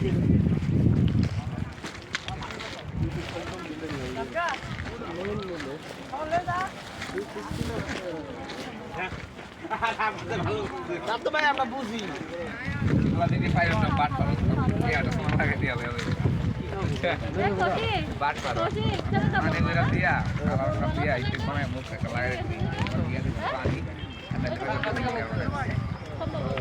এই যে কম্বল বাট পারো মানে দিয়া আর দিয়া মুখ একটা লাগাই দিয়া দিই পানি আর এটা এটা বাট পার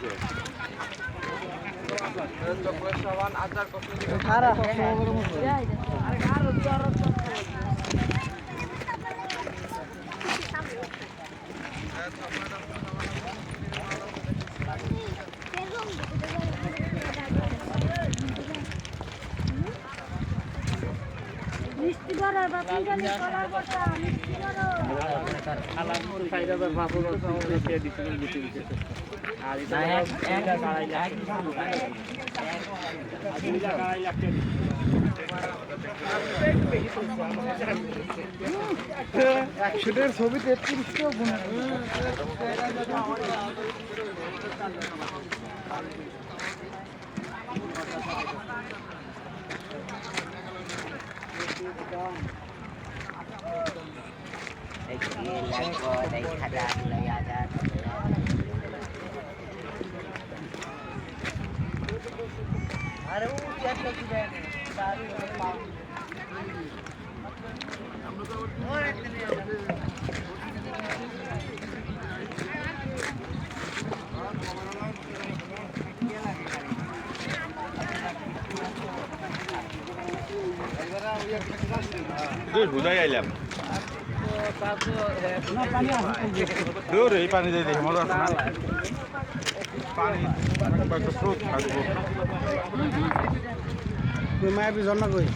যে সবাই গ্রুপ খাইছে সাবান देखिए लगभग एक हजार लगा था अरे वो क्या लगी बैठे सारी पाँव और इतने বুঝাই আইলাম দূর এই পানি দিয়ে দেখি মজা আছে পানি একটা স্রোত থাকব মায়াবী জন্ম কই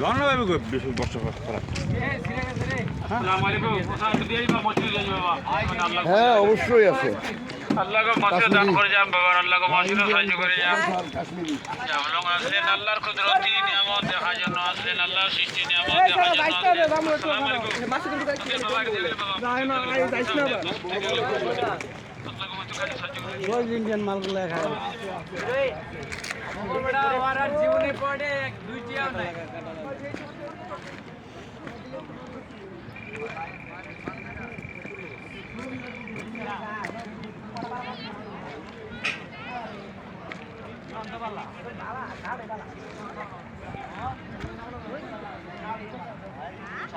জন ভাবে বেশি বর্ষা করা হ্যাঁ অবশ্যই আছে। আল্লাহকে মাসে দান করে যাম বাবা আল্লাহকে মাসে সাহায্য করে যাম আমলং আসলেন আল্লাহর কুদরতি নিয়ামত দেখার জন্য আসলেন আল্লাহর সৃষ্টি নিয়ামত দেখার জন্য আসসালামু আলাইকুম। বাবাকে দিলেন বাবা ইন্ডিয়ান মালগুলো খায় জীবনে পড়ে দুইটিও নাই 得了，可以打啦，打你得了。啊？啥？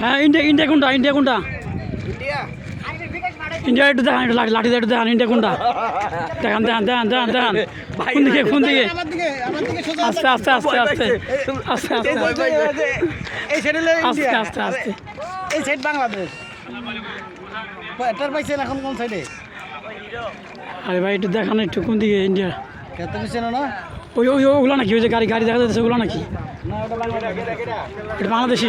হ্যাঁ ইন্ডিয়া ইন্ডিয়া কোনটা? ইন্ডিয়া কোনটা? ইন্ডিয়া একটু দেখান একটু লাঠি একটু দেখান ইন্ডিয়া কোনটা? দেখান দেখান দেখান দেখান দেখান। কোন দিকে কোন দিকে? আস্তে আস্তে আস্তে আস্তে। আস্তে আস্তে আস্তে। আস্তে এই সাইড বাংলাদেশ এটার পাইছেন এখন কোন সাইডে আরে ভাই একটু দেখানো একটু কোন দিকে ইন্ডিয়া কিছু না ওই ওই ওগুলো নাকি ওই যে গাড়ি গাড়ি দেখা যাচ্ছে ওগুলো নাকি? এটা বাংলাদেশি?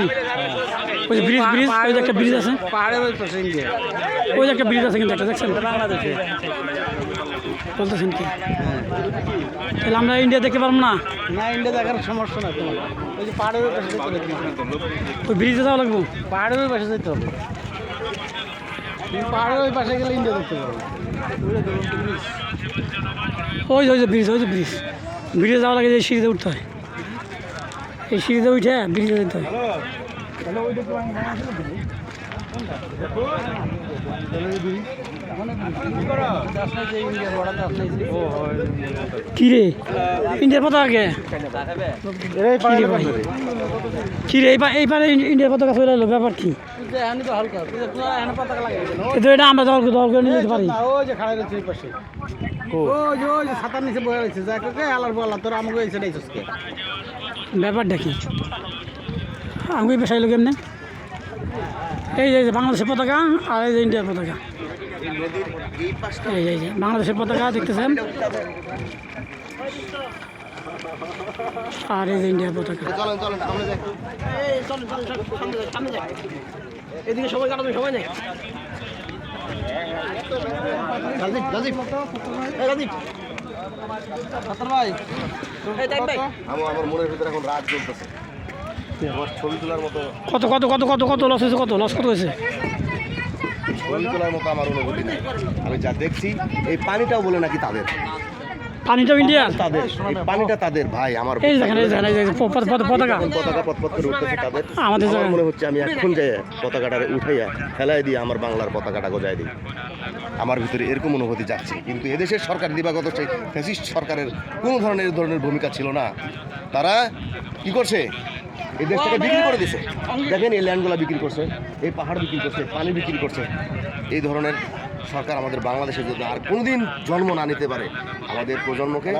ওই যে ব্রিজ ব্রিজ ওই যে একটা ব্রিজ আছে। পাহাড়ের ওই পাশে ইন্ডিয়া ওই যে একটা ব্রিজ আছে কিন্তু একটা দেখছেন? বাংলাদেশে বলতেছেন কি? তাহলে আমরা ইন্ডিয়া দেখতে পারব না? না ইন্ডিয়া দেখার সমস্যা না তোমার। ওই যে পাহাড়ের ওই পাশে ওই ব্রিজে যাওয়া লাগবো? পাহাড়ের ওই পাশে যেতে হবে। পাহাড়ের ওই পাশে গেলে ইন্ডিয়া দেখতে পারবে ওই যে ওই যে ব্রিজ ওই যে ব্রিজ ব্রিজে যাওয়া লাগে যে সিঁড়িতে উঠতে হয়। এই সিঁড়িতে উঠে ব্রিজে যেতে হয়। ইন্ডিয়ার বড়াতে আসলে কি রে ইন্ডিয়ার পতাকা কে? কি রে ভাই? এইবার ইন্ডিয়ার পতাকা চলে এলো ব্যাপার কি? এখানে তো হালকা তোমার এখানে পতাকা লাগে কিন্তু এটা আমরা দল দল করে নিয়ে যেতে পারি। এই ব্যাপারটা কি? আমি পেশাই লোক এমনি। এই যে বাংলাদেশের পতাকা আর এই যে ইন্ডিয়ার পতাকা। এই যে বাংলাদেশের পতাকা দেখতেছেন। আর এই যে ইন্ডিয়ার পতাকা। এদিকে সবাই কাটাবে সবাই নেই। আমার আমার মনের ভিতরে এখন রাগ চলতেছে আমার ছবি তোলার মতো কত কত কত কত কত লস হয়েছে কত? লস কত হয়েছে? ছবি তোলার মতো আমার অনুভূতি নেই। আমি যা দেখছি এই পানিটাও বলে নাকি তাদের। পানিটাও ইন্ডিয়ার তাদের এই পানিটা তাদের ভাই আমার এই দেখেন এই দেখেন এই দেখেন পতাকা পতাকা পথ করে উঠতেছে তাদের। আমাদের মনে হচ্ছে আমি এখন যাই পতাকাটা উঠাইয়া ফেলাই দিয়ে আমার বাংলার পতাকাটা গজায় দিই। আমার ভিতরে এরকম অনুভূতি যাচ্ছে। কিন্তু এদেশের সরকার দিবাগত সেই ফ্যাসিস্ট সরকারের কোনো ধরনের ধরনের ভূমিকা ছিল না। তারা কি করছে? এই দেশটাকে বিক্রি করে দিছে। দেখেন এই ল্যান্ডগুলো বিক্রি করছে এই পাহাড় বিক্রি করছে পানি বিক্রি করছে। এই ধরনের সরকার আমাদের বাংলাদেশে যদি আর কোনোদিন জন্ম না নিতে পারে আমাদের প্রজন্মকে।